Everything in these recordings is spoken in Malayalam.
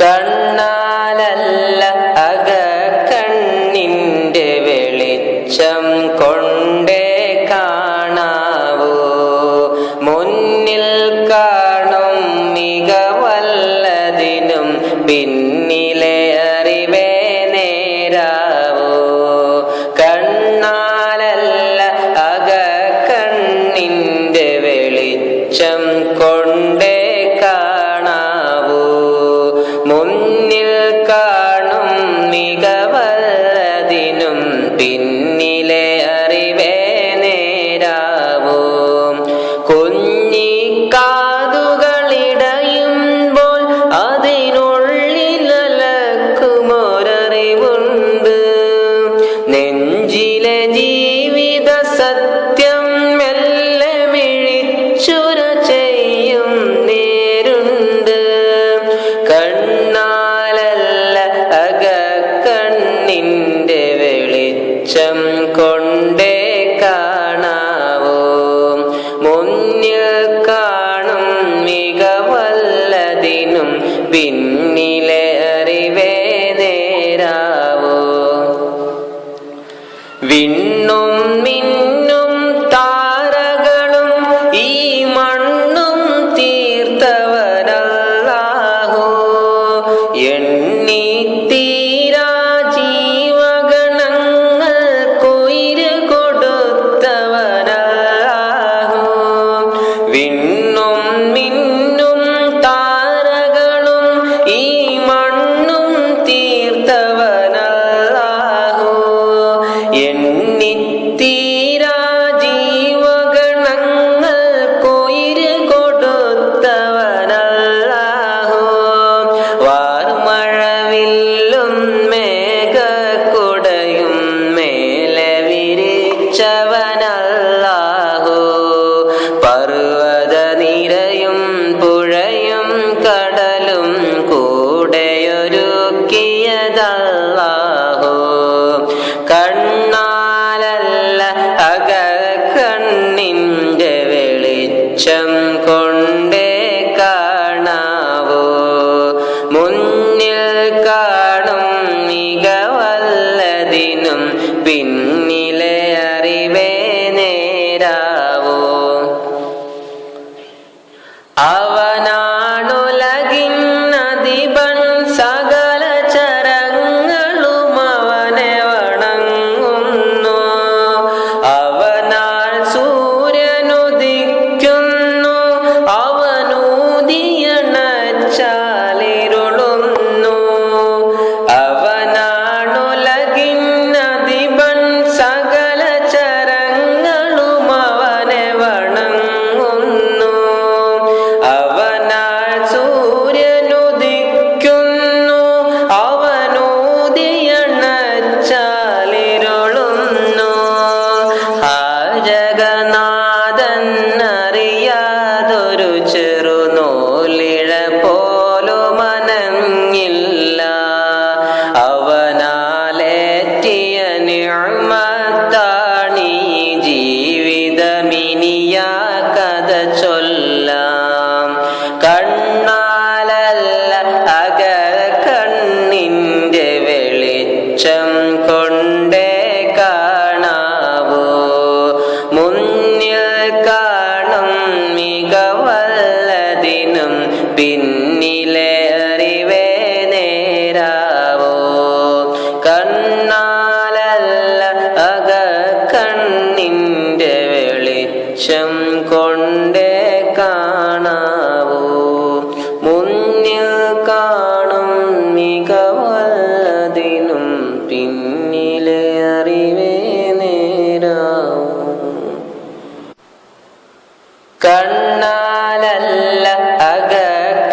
കണ്ണാലല്ല അക കണ്ണിന്റെ വെളിച്ചം കൊണ്ടേ കാണാവൂ. മുന്നിൽ കാണും മികവല്ലതിനും പിന്നിലെ അറിവേ നേരാവൂ. കണ്ണാലല്ല അക കണ്ണിന്റെ വെളിച്ചം കൊണ്ടേ പിന്നിലെ അറിവേ നേരാവൂ കുഞ്ഞിക്കാതുകളിടയുമ്പോൾ അതിനുള്ളിലക്കുമൊരറിവുണ്ട് നെഞ്ചിലെ ജീവിത സത്യം വെളിച്ചം കൊണ്ടേ കാണാവൂ. മുന്നിൽ കാണും മികവല്ലതിനും പിന്നിലെ അറിവേ നേരാവോ. വിണ്ണും മിന്നും വെളിച്ചം വെളിച്ചം കൊണ്ടേ കാണാവൂ. മുന്നിൽ കാണും മികവല്ലതിനും പിന്നിലെ അറിവേ നേരാവൂ. കണ്ണാലല്ല അക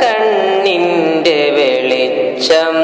കണ്ണിന്റെ വെളിച്ചം